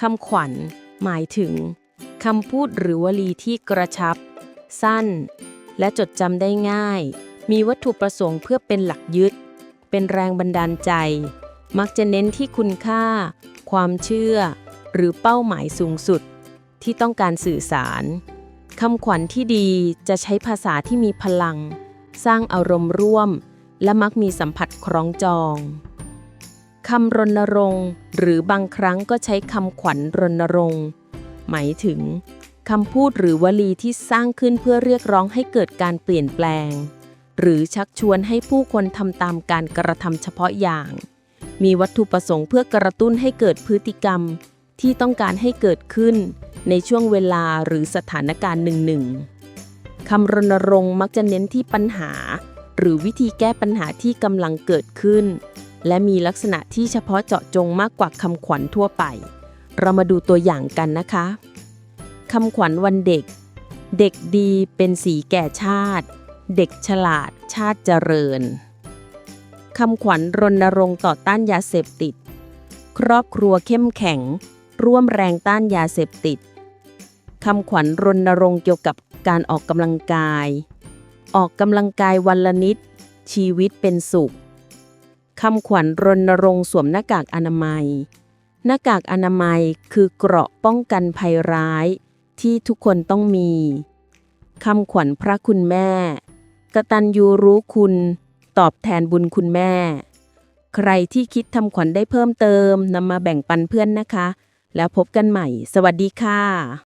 คำขวัญ หมายถึงคำพูดหรือวลีที่กระชับ สั้น และจดจำได้ง่าย มีวัตถุประสงค์เพื่อเป็นหลักยึด เป็นแรงบันดาลใจ มักจะเน้นที่คุณค่า ความเชื่อ หรือเป้าหมายสูงสุด ที่ต้องการสื่อสารคำขวัญที่ดีจะใช้ภาษาที่มีพลัง สร้างอารมณ์ร่วม และมักมีสัมผัสคล้องจอง คำรณรงค์หรือบางครั้งก็ใช้คำขวัญรณรงค์ หมายถึงคำพูดหรือวลีที่สร้างขึ้นเพื่อเรียกร้องให้เกิดการเปลี่ยนแปลง หรือชักชวนให้ผู้คนทำตามการกระทำเฉพาะอย่าง มีวัตถุประสงค์เพื่อกระตุ้นให้เกิดพฤติกรรม ที่ต้องการให้เกิดขึ้น ในช่วงเวลาหรือสถานการณ์หนึ่งๆคำรณรงค์มักจะเน้นที่ปัญหา หรือวิธีแก้ปัญหาที่กำลังเกิดขึ้น และมีลักษณะที่เฉพาะเจาะจงมากกว่าคำขวัญทั่วไป เรามาดูตัวอย่างกันนะคะคำขวัญวันเด็ก เด็กดีเป็นสีแก่ชาติ เด็กฉลาดชาติเจริญคำขวัญรณรงค์ต่อต้านยาเสพติด ครอบครัวเข้มแข็ง ร่วมแรงต้านยาเสพติดคำขวัญรณรงค์เกี่ยวกับการออกกำลังกาย ออกกำลังกายวันละนิด ชีวิตเป็นสุข คำขวัญรณรงค์สวมหน้ากากอนามัย หน้ากากอนามัยคือเกราะป้องกันภัยร้าย ที่ทุกคนต้องมีคำขวัญพระคุณแม่ กตัญญูรู้คุณ ตอบแทนบุญคุณแม่ ใครที่คิดทำขวัญได้เพิ่มเติมนำมาแบ่งปันเพื่อนนะคะ แล้วพบกันใหม่ สวัสดีค่ะ